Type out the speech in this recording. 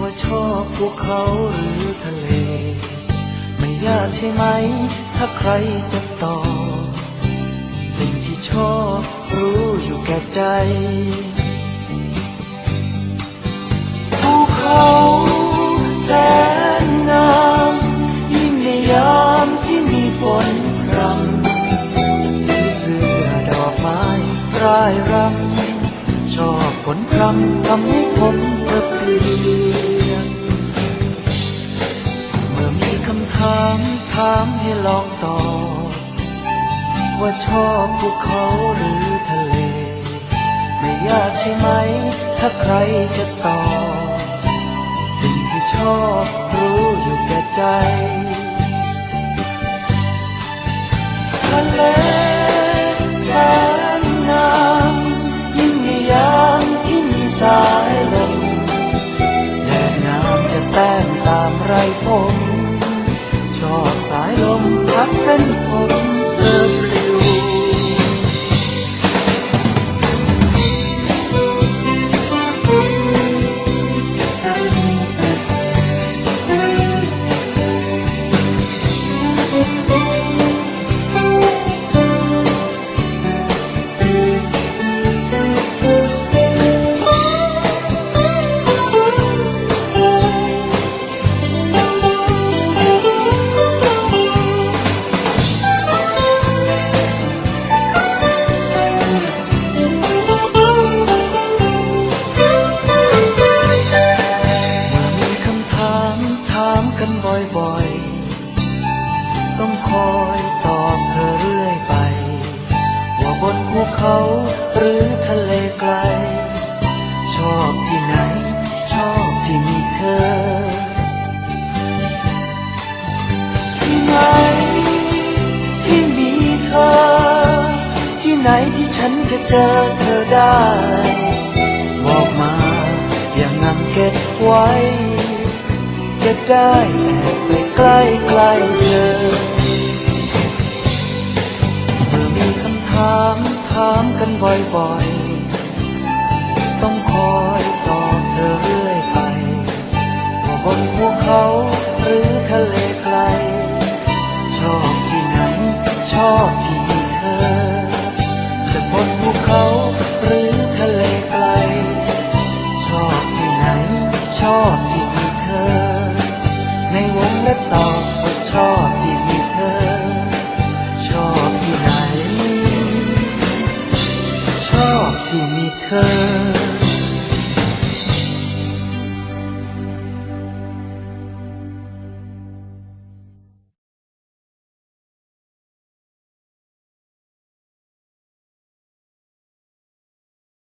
ว่าชอบภูเขาหรือทะเล ไม่ยากใช่ไหม ถ้าใครจะตอบสิ่งที่ชอบรู้อยู่แก่ใจภูเขาแสนงามยิ่งในยามที่มีฝนพรำผีเสื้อดอกไม้ร่ายรำ อบผลพรำทำให้ผมเพลิดเพลียนเมื่อมีคำถามถามให้ลองตอบว่าชอบภูเขาหรือทะเล ไม่ยากใช่ไหม ถ้าใครจะตอบ สิ่งที่ชอบรู้อยู่แก่ใจ ชอบสายลมพัดเส้นผมเธอเปลี่ยน เขาหรือทะเลไกล ชอบที่ไหน ชอบที่มีเธอ ที่ไหน ที่มีเธอ ที่ไหนที่ฉันจะเจอเธอได้บอกมาอย่างนั้นเก็บไว้ จะได้แอบไปใกล้ใกล้เธอ บ่อยๆ ต้องคอย